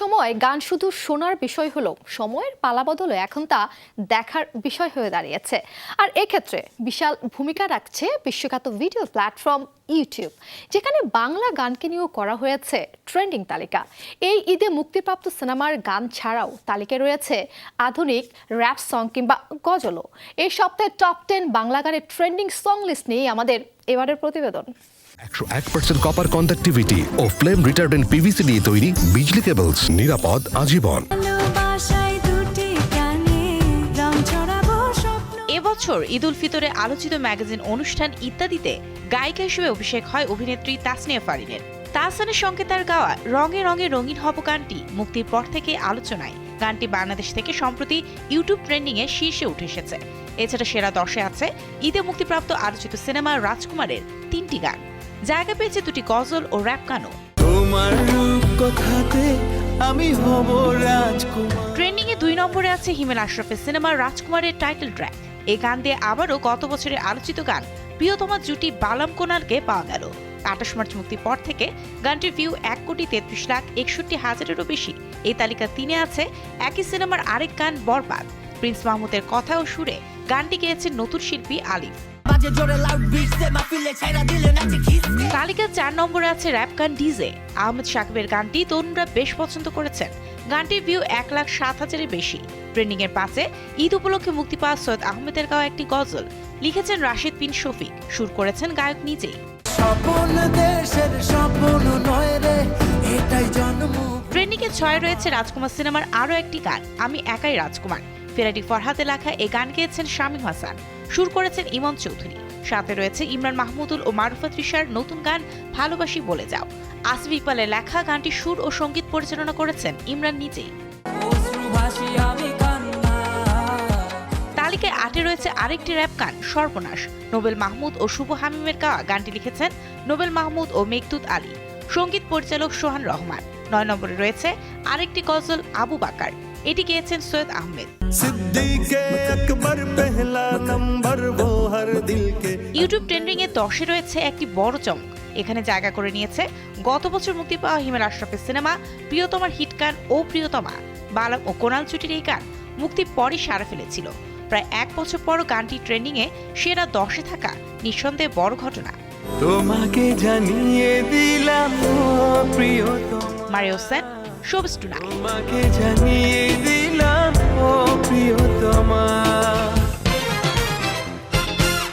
সময় গান শুধু শোনার বিষয় হলো, সময়ের পালাবদলে এখন তা দেখার বিষয় হয়ে দাঁড়িয়েছে। আর এক্ষেত্রে বিশাল ভূমিকা রাখছে বিশ্বখ্যাত ভিডিও প্ল্যাটফর্ম ইউটিউব, যেখানে বাংলা গানকে নিয়েও করা হয়েছে ট্রেন্ডিং তালিকা। এই ঈদে মুক্তিপ্রাপ্ত সিনেমার গান ছাড়াও তালিকায় রয়েছে আধুনিক র্যাপ সং কিংবা গজলও। এই সপ্তাহে টপ টেন বাংলা গানের ট্রেন্ডিং সং লিস্ট নিয়েই আমাদের এবারের প্রতিবেদন। একশো এক পার্সেন্ট কপার কন্ডাক্টিভিটি ও ফ্লেম রিটার্ডেন্ট পিভিসি দিয়ে তৈরি বিজলি কেবলস নিরাপদ আজীবন। এবছর ঈদ উল ফিতরে আলোচিত ম্যাগাজিন অনুষ্ঠান ইত্যাদিতে গায়িকা হিসেবে অভিষেক হয় অভিনেত্রী তাসনিয়া ফারিনের। তাহসানের সঙ্গে তার গাওয়া রঙে রঙে রঙিন হব গানটি মুক্তির পর থেকে আলোচনায়। গানটি বাংলাদেশ থেকে সম্প্রতি ইউটিউব ট্রেন্ডিং এ শীর্ষে উঠে এসেছে। এছাড়া সেরা দশে আছে ঈদে মুক্তিপ্রাপ্ত আলোচিত সিনেমা রাজকুমারের তিনটি গান। জায়গা পেয়েছে দুটি গজল ও র্যাপ গানও। তোমার রূপ কথাতে আমি হব রাজকুমার। ট্রেন্ডিং এ দুই নম্বরে আছে হিমেল আশরাফের সিনেমা রাজকুমারের টাইটেল ট্র্যাক এই গান দিয়ে আবারও গত বছরের আলোচিত গান প্রিয়তমা জুটি বালাম কোনালকে পাওয়া গেল। আঠাশ মার্চ মুক্তির পর থেকে গানটির ভিউ এক কোটি তেত্রিশ লাখ একষট্টি হাজারেরও বেশি। এই তালিকা তিনে আছে একই সিনেমার আরেক গান বরবাদ। প্রিন্স মাহমুদের কথা ও সুরে গানটি গেয়েছেন নতুন শিল্পী আলিফ। তালিকার চার নম্বরে আছে র্যাপ গান ডিজে আহমেদ গানটি তরুণরা বেশ পছন্দ করেছেন। গানটির ভিউ এক লাখ সাত হাজারের বেশি। ট্রেন্ডিং এর পাশে ঈদ উপলক্ষে মুক্তি পাওয়া সৈয়দ আহমেদের গাওয়া একটি গজল। লিখেছেন রাশিদ বিন শফিক। সুর করেছেন গায়ক নিজেই। স্বপন দেশের স্বপ্ন নয় রে এটাই জন্ম। ট্রেন্ডিং এ ছয় রয়েছে রাজকুমার সিনেমার আরও একটি গান আমি একাই রাজকুমার। ফেরাডি ফরহাদে লেখা এই গান গেয়েছেন শামীম হাসান। সুর করেছেন ইমন চৌধুরী। সাথে রয়েছে ইমরান মাহমুদুল ও মারুফা তৃষার নতুন গান ভালোবাসি বলে যাও। আসফ ইকবালের লেখা গানটি সুর ও সংগীত পরিচালনা করেছেন ইমরান নিজেই। তালিকায় আটে রয়েছে আরেকটি র্যাপ গান, সর্বনাশ। নোবেল মাহমুদ ও শুভ হামিমের গাওয়া গানটি লিখেছেন নোবেল মাহমুদ ও মেঘদুত আলী। সংগীত পরিচালক সোহান রহমান। নয় নম্বরে রয়েছে আরেকটি গজল আবু বাকার। এটি গেয়েছেন সৈয়দ আহমেদ। দশে রয়েছে একটি বড় চমক। এখানে জায়গা করে নিয়েছে গত বছর মুক্তি পাওয়া হিমেল আশরাফের সিনেমা প্রিয়তমার হিট গান ও প্রিয়তমা। বালাম ও কোনাল চুটির এই গান মুক্তির পরই সারা ফেলেছিল। প্রায় এক বছর পর গানটি ট্রেন্ডিং এ সেরা দশে থাকা নিঃসন্দেহে বড় ঘটনা। তোমাকে জানিয়ে দিলাম ও মারিও সেন শোবস টুনাইট তোমাকে জানিয়ে দিলাম প্রিয়তমা